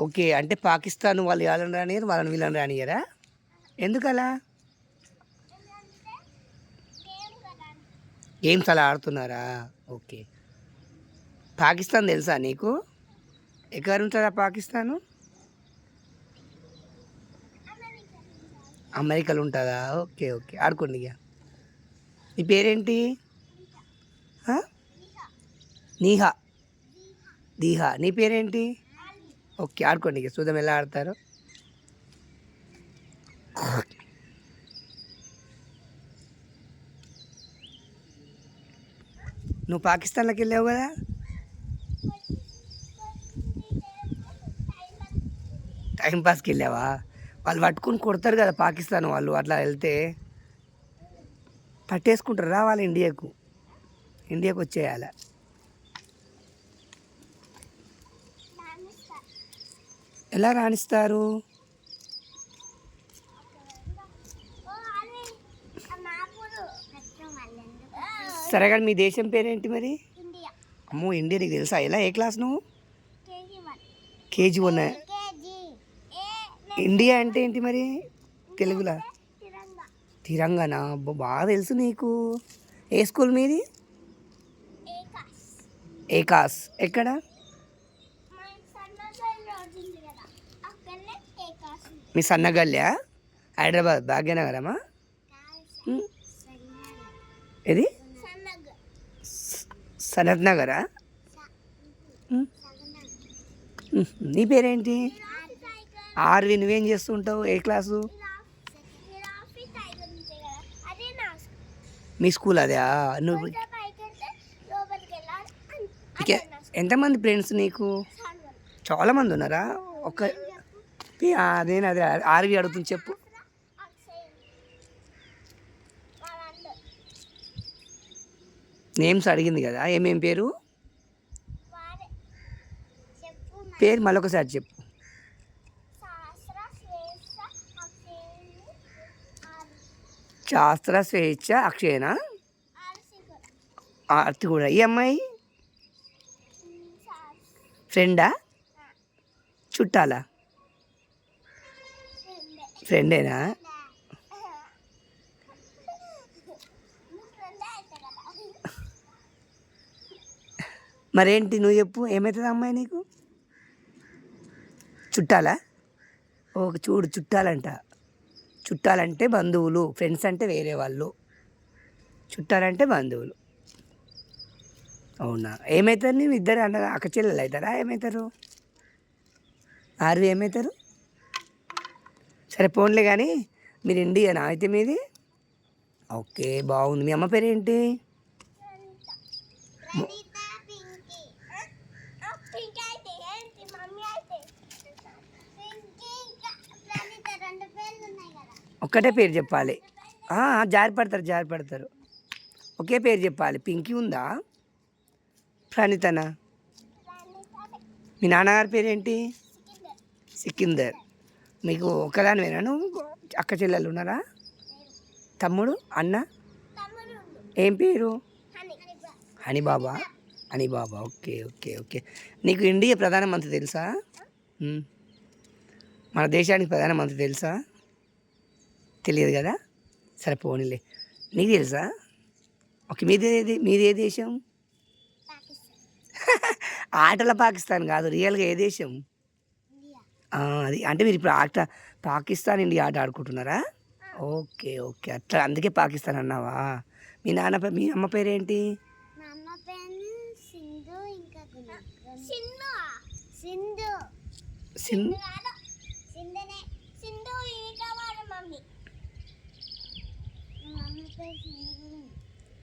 Okay అంటే పాకిస్తాన్ వాళ్ళు వాళ్ళని రానియరు వాళ్ళని వీళ్ళని రానియరా? ఎందుకలా? గేమ్స్ అలా ఆడుతున్నారా? ఓకే. పాకిస్తాన్ తెలుసా నీకు? ఎక్కడ ఉంటుందా పాకిస్తాను? అమెరికాలో ఉంటుందా ఓకే ఓకే. ఆడుకోండి ఇక. నీ పేరేంటి? నీహా. దీహా. నీ పేరేంటి? ఓకే ఆడుకోండి ఇక. చూద్దాం ఎలా ఆడతారు. నువ్వు పాకిస్తాన్లోకి వెళ్ళావు కదా? టైం పాస్కి వెళ్ళావా? వాళ్ళు పట్టుకుని కొడతారు కదా పాకిస్తాన్ వాళ్ళు అట్లా వెళ్తే. పట్టేసుకుంటారు రావాలి ఇండియాకు. ఇండియాకు వచ్చేయాలి ఎలా రాణిస్తారు? సరే కానీ మీ దేశం పేరేంటి మరి? అమ్మో ఇండియా నీకు తెలుసా? ఎలా ఏ క్లాస్ నువ్వు? KG one. ఇండియా అంటే ఏంటి మరి? తెలుగులో? తిరంగా. తిరంగాణ అబ్బో, బాగా తెలుసు నీకు. ఏ స్కూల్ మీది? ఏకాస్. ఎక్కడ. మీ సన్నగల్యా హైదరాబాద్ భాగ్యనగరమా? ఇది సనత్ నగరా నీ పేరేంటి? ఆర్వి నువ్వేం చేస్తుంటావు ఏ క్లాసు? మీ స్కూల్ అదే నువ్వు కొంచెం పైకి వెళ్తే లోపలికి వెళ్ళాలి అన్- ఇక అదే నా ఎంతమంది ఫ్రెండ్స్ నీకు? సన్నగ చాలా మంది ఉన్నారా ఒక అదే అదే ఆర్వి అడుగుతుంది చెప్పు. నేమ్స్ అడిగింది కదా ఏమేం పేరు? పేరు మళ్ళొకసారి చెప్పు. శాస్త్ర స్వేచ్ఛ అక్షయనా? ఆర్తి కూడా. ఈ అమ్మాయి? ఫ్రెండా? చుట్టాలా? ఫ్రెండేనా? మరేంటి నువ్వు చెప్పు ఏమవుతుంది అమ్మాయి నీకు? చుట్టాలా? ఓ చూడు చుట్టాలంట. చుట్టాలంటే బంధువులు ఫ్రెండ్స్ అంటే వేరే వాళ్ళు. చుట్టాలంటే బంధువులు. అవునా? ఏమవుతారు నీవు? ఇద్దరు అన్న అక్క చెల్లెలు అవుతారా? ఏమవుతారు ఆర్వి ఏమవుతారు సరే పోన్లే కానీ మీరు ఇండియనా అయితే మీది? ఓకే బాగుంది. మీ అమ్మ పేరేంటి? ఏంటి ఒక్కటే పేరు చెప్పాలి. జారి పడతారు జారి పడతారు ఒకే పేరు చెప్పాలి. పింకీ ఉందా? ప్రణితనా మీ నాన్నగారి పేరేంటి? సికిందర్. మీకు ఒక్కదానివేనా నువ్వు అక్క చెల్లెలు ఉన్నారా? తమ్ముడు అన్న? ఏం పేరు? Honeybaba. Honeybaba. Okay okay okay. నీకు ఇండియా ప్రధానమంత్రి తెలుసా? మన దేశానికి ప్రధానమంత్రి తెలుసా? తెలియదు కదా? సరే పోనీలే. నీకు తెలుసా? ఓకే మీది మీది ఏ దేశం? ఆటల పాకిస్తాన్ కాదు రియల్గా ఏ దేశం? అది అంటే మీరు ఇప్పుడు ఆట పాకిస్తాన్ ఇండియా ఆట ఆడుకుంటున్నారా? Okay okay. అట్లా అందుకే పాకిస్తాన్ అన్నావా? మీ నాన్న మీ అమ్మ పేరేంటి? సింధు.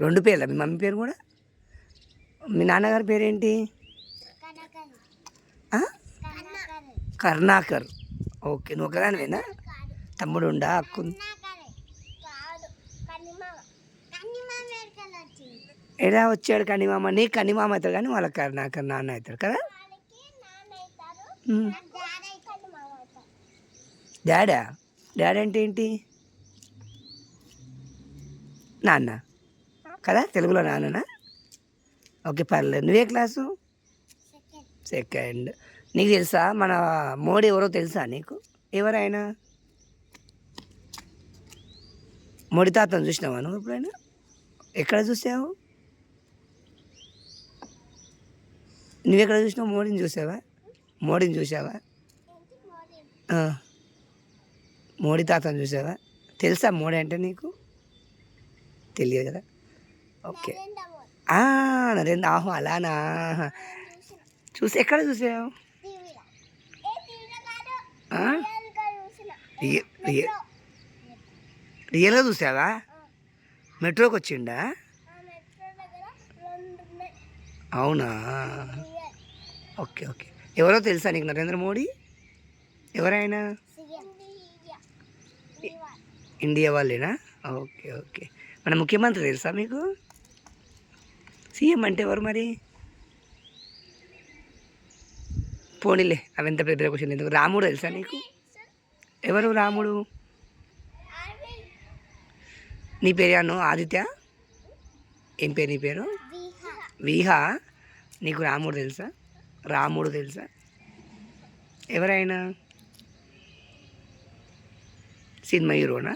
రెండు పేర్ల? మీ మమ్మీ పేరు కూడా? మీ నాన్నగారి పేరేంటి? కర్ణాకర్. ఓకే నువ్వు ఒకదానివేనా తమ్ముడు ఉండా అక్కు? కనకరే ఎలా వచ్చాడు కనిమామ? నీ కనిమామ అవుతాడు కానీ వాళ్ళ కర్ణాకర్ నాన్న అవుతాడు కదా? డాడా డాడీ? అంటే ఏంటి నాన్న? కదా? తెలుగులో నాన్ననా? ఓకే పర్లేదు. నువ్వే క్లాసు? Second second. నీకు తెలుసా? మన మోడీ ఎవరో తెలుసా నీకు? ఎవరైనా మోడీ తాతను చూసినావా నువ్వు ఎప్పుడైనా? ఎక్కడ చూసావు? నువ్వెక్కడ చూసినావు? మోడీని చూసావా? మోడీని చూసావా? మోడీ తాతను చూసావా? తెలుసా మోడీ అంటే నీకు? తెలియదు కదా? ఓకే. నరేంద్ర ఆ, ఆహో అలానా? చూసి ఎక్కడ చూసావు టీవీలో ఏ టీవీలో కాదు ఆ? రియల్గా చూసావా. మెట్రోకి వచ్చిండా? అవునా? Okay okay. ఎవరో తెలుసా నీకు నరేంద్ర మోడీ? ఎవరైనా ఇండియా వాళ్ళేనా? Okay okay. మన ముఖ్యమంత్రి తెలుసా మీకు? సీఎం అంటే ఎవరు మరి? పోనీలే అవి ఎంత పెద్ద క్వశ్చన్ ఎందుకు? రాముడు తెలుసా నీకు? ఎవరు రాముడు? నీ పేరు అను ఆదిత్య? ఏం పేరు నీ పేరు? విహా. నీకు రాముడు తెలుసా? రాముడు తెలుసా? ఎవరైనా? సినిమా హీరోనా?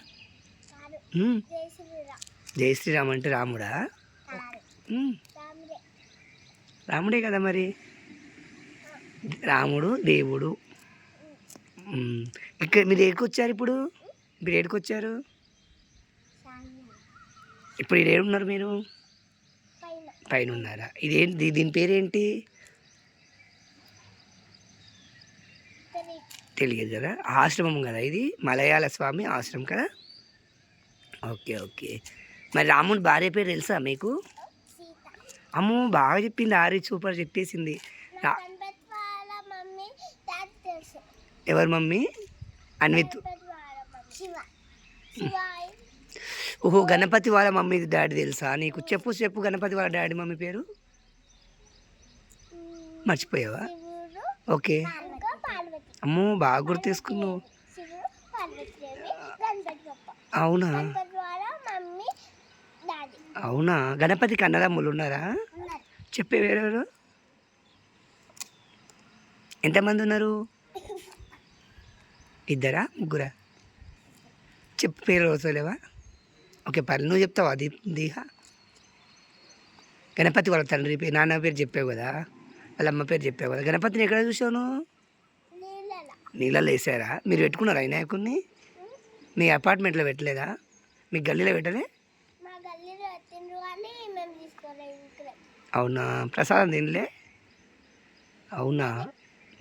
కాదు మ్మ్. జై శ్రీరామ్ జై శ్రీరామ్ అంటే. రాముడే రాముడే కదా మరి? రాముడు దేవుడు. ఇక్కడ మీరు ఏడికి వచ్చారు ఇప్పుడు? మీరు ఏడికి వచ్చారు ఇప్పుడు ఈడ ఉన్నారు మీరు? పైన ఉన్నారా ఇదేంటి దీని పేరేంటి? తెలియదు కదా? ఆశ్రమం కదా ఇది? మలయాళ స్వామి ఆశ్రమం కదా? Okay okay. మరి రాముడి భార్య పేరు తెలుసా మీకు? అమ్మో బాగా చెప్పింది ఆరి సూపర్ చెప్పేసింది. రా- గణపతి వాళ్ళ మమ్మీ డాడీ తెలుసు ఎవరు మమ్మీ? అన్విత్. ఓహో గణపతి వాళ్ళ మమ్మీ డాడీ తెలుసా? నీకు చెప్పు చెప్పు గణపతి వాళ్ళ డాడీ మమ్మీ పేరు? మర్చిపోయావా? ఓకే. అమ్మో బాగా గుర్తు తీసుకున్నావు అవునా? గణపతి కన్నదమ్ములు అవునా గణపతికి అన్నదమ్ములు ఉన్నారా? చెప్పే వేరెవరు ఎంతమంది ఉన్నారు? ఇద్దరా? ముగ్గురా? చెప్పు పేరు రోజులేవా ఓకే పర్లే నువ్వు చెప్తావా? దీ దీహ? గణపతి వాళ్ళ తండ్రి పేరు నాన్న పేరు చెప్పావు కదా? వాళ్ళ అమ్మ పేరు చెప్పావు కదా? గణపతిని ఎక్కడ చూసావు నీళ్ళలో. వేసారా? మీరు పెట్టుకున్నారా వినాయకుడిని మీ అపార్ట్మెంట్లో పెట్టలేదా? మీ గల్లీలో పెట్టలే? అవునా? ప్రసాదం తినలే? అవునా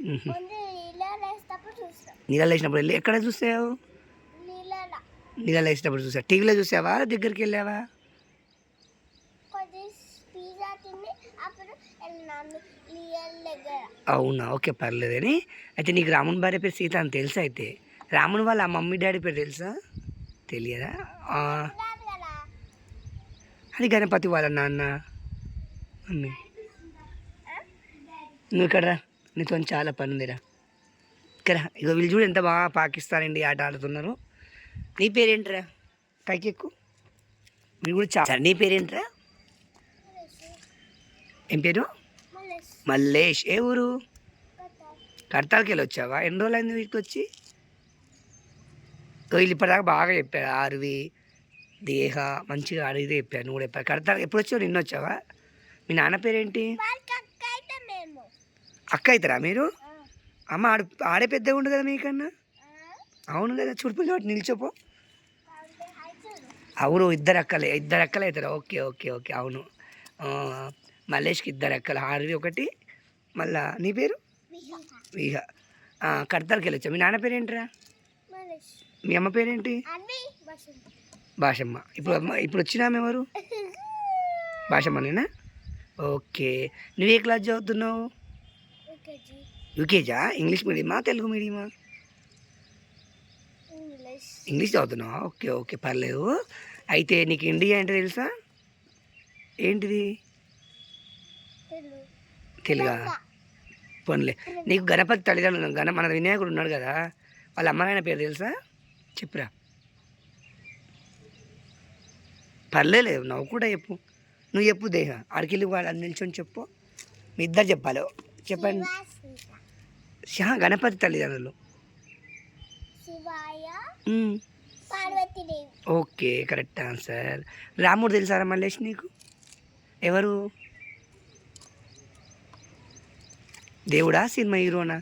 మ్హూ. ముందు నీళ్ళలో వేసేటప్పుడు చూస్తాం నీళ్ళలో వేసినప్పుడు వెళ్ళి ఎక్కడ చూసావు? నీళ్ళలో. వేసినప్పుడు చూసావు. టీవీలో చూసావా? దగ్గరికి వెళ్ళావా? అవునా? ఓకే పర్లేదని అయితే నీకు రాముని భార్య పేరు సీత అని తెలుసా అయితే? రాముని వాళ్ళ మమ్మీ డాడీ పేరు తెలుసా? తెలియదా? అది గణపతి వాళ్ళ నాన్న. మమ్మీ. నువ్వు ఇక్కడ రా. నీతో చాలా పని ఉందిరా ఇక్కడ. ఇక వీళ్ళు చూడు ఎంత బాగా పాకిస్తాన్ ఇండియా ఆట ఆడుతున్నారు. నీ పేరేంట్రా? పైకి ఎక్కు వీళ్ళు కూడా చాలా నీ పేరేంట్రా? ఏం పేరు? మల్లేష్. ఏ ఊరు? కడతాలకి వెళ్ళి వచ్చావా ఎన్ని రోజులు అయింది వీటికి వచ్చి? వీళ్ళు ఇప్పటిదాకా బాగా చెప్పారు. ఆరువి దేహ మంచిగా అడిగితే చెప్పారు. నువ్వు కూడా చెప్పారు కడతాలు ఎప్పుడు వచ్చావు? నిన్న వచ్చావా? మీ నాన్న పేరేంటి? అక్క అవుతారా మీరు? అమ్మ ఆడ ఆడే పెద్దగా ఉండు కదా మీకన్నా? అవును కదా చుడుపులు చోటు నిల్చోపో. అవును ఇద్దరు అక్కలే ఇద్దరు అక్కలు అవుతారా. ఓకే ఓకే ఓకే అవును. మల్లేష్కి ఇద్దరు అక్కలు ఆరువి ఒకటి మళ్ళా నీ పేరు? విహా. ఇక కడతాలకి వెళ్ళొచ్చా? మీ నాన్న పేరేంటిరా? మీ అమ్మ పేరేంటి? భాషమ్మ ఇప్పుడు అమ్మ ఇప్పుడు వచ్చినాము ఎవరు? భాషమ్మనేనా ఓకే. నువ్వు ఏ క్లాస్ చదువుతున్నావు? యూకేజీ? ఇంగ్లీష్ మీడియమా? తెలుగు మీడియమా? ఇంగ్లీష్. చదువుతున్నావా? ఓకే ఓకే పర్లేదు. అయితే నీకు ఇండియా అంటే తెలుసా? ఏంటిది? తెలుగు? పోన్లే. నీకు గణపతి తల్లిదండ్రులు గణ మన వినాయకుడు ఉన్నాడు కదా వాళ్ళ అమ్మ నాయన పేరు తెలుసా? చెప్పురా. పర్లేదు నవ్వు కూడా చెప్పు. నువ్వు చెప్పు దేహ. అడికెళ్ళి వాళ్ళు నిల్చొని చెప్పు. మీ ఇద్దరు చెప్పాలి. చెప్పండి. శివ షా గణపతి తల్లిదండ్రులు. Okay correct answer. రాముడు తెలుసారా మల్లేష్ నీకు? ఎవరు? దేవుడా సినిమా హీరోనా?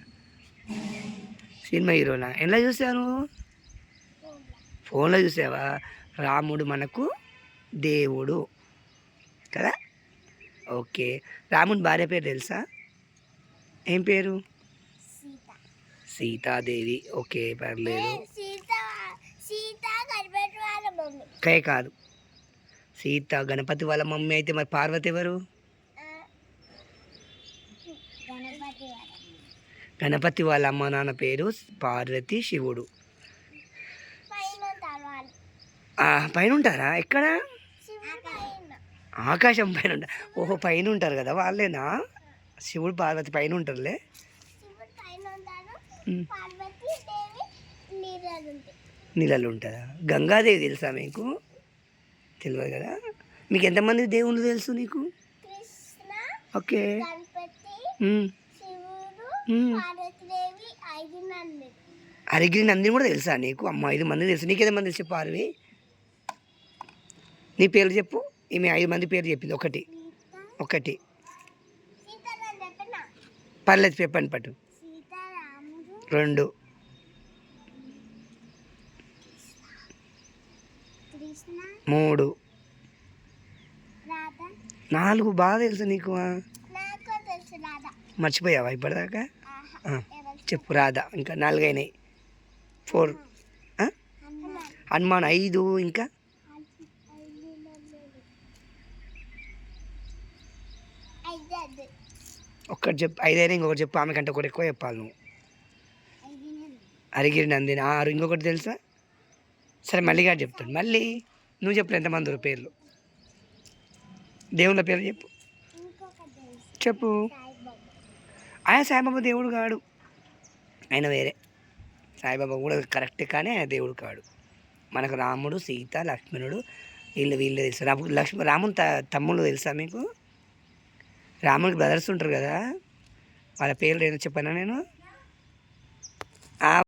సినిమా హీరోనా? ఎలా చూసావు ఫోన్లో చూసావా? రాముడు మనకు దేవుడు. కదా? ఓకే. రాముడి భార్య పేరు తెలుసా? ఏం పేరు? సీతాదేవి. ఓకే పర్లేదు. కై కాదు. సీత గణపతి వాళ్ళ మమ్మీ అయితే మరి పార్వతి ఎవరు? గణపతి వాళ్ళ అమ్మ. నాన్న పేరు పార్వతి శివుడు. పైన ఉంటారా ఎక్కడ? ఆకాశం పైన. ఉంటారు ఓహో పైన ఉంటారు కదా వాళ్ళేనా? శివుడు పార్వతి పైన ఉంటారులే శివుడు పైన ఉంటారు ఉమ్, పార్వతీ దేవి నీళ్ళు ఉంటాయి నీళ్ళలో ఉంటుందా గంగాదేవి తెలుసా మీకు? తెలియదు కదా? మీకు ఎంతమంది దేవుళ్ళు తెలుసు నీకు? ఓకే. అరిగిరి నందిని కూడా తెలుసా నీకు? అమ్మ ఐదు మంది తెలుసు. నీకు మంది తెలుసు చెప్పు అరవి? నీ పేరు చెప్పు. ఈమె ఐదు మంది పేరు చెప్పింది. ఒకటి. ఒకటి. పర్లేదు చెప్పండి పట్టు. రెండు. మూడు. నాలుగు బాగా తెలుసు నీకు. మర్చిపోయావా ఇప్పటిదాకా? చెప్పు రాధా. ఇంకా నాలుగు అయినాయి ఫోర్? హనుమాన్ ఐదు ఇంకా? ఒక్కటి చెప్పు ఐదు అయినా ఇంకొకటి చెప్పు. ఆమె కంటే ఒకటి ఎక్కువ చెప్పాలి నువ్వు. అరిగిరి నందిని. ఆరు ఇంకొకటి తెలుసా? సరే మళ్ళీ గారు చెప్తాడు. మళ్ళీ నువ్వు చెప్పు ఎంతమంది పేర్లు. దేవుళ్ళ పేర్లు చెప్పు. చెప్పు. ఆయన సాయిబాబా దేవుడు కాడు. ఆయన వేరే. సాయిబాబా కూడా కరెక్ట్ కానీ ఆయన దేవుడు కాడు. మనకు రాముడు సీత లక్ష్మణుడు వీళ్ళు వీళ్ళు తెలుసు. రాము లక్ష్మణ రాముని త తమ్ముళ్ళు తెలుసా మీకు? రాముడికి బ్రదర్స్ ఉంటారు కదా? వాళ్ళ పేర్లు ఏదో చెప్పానా నేను?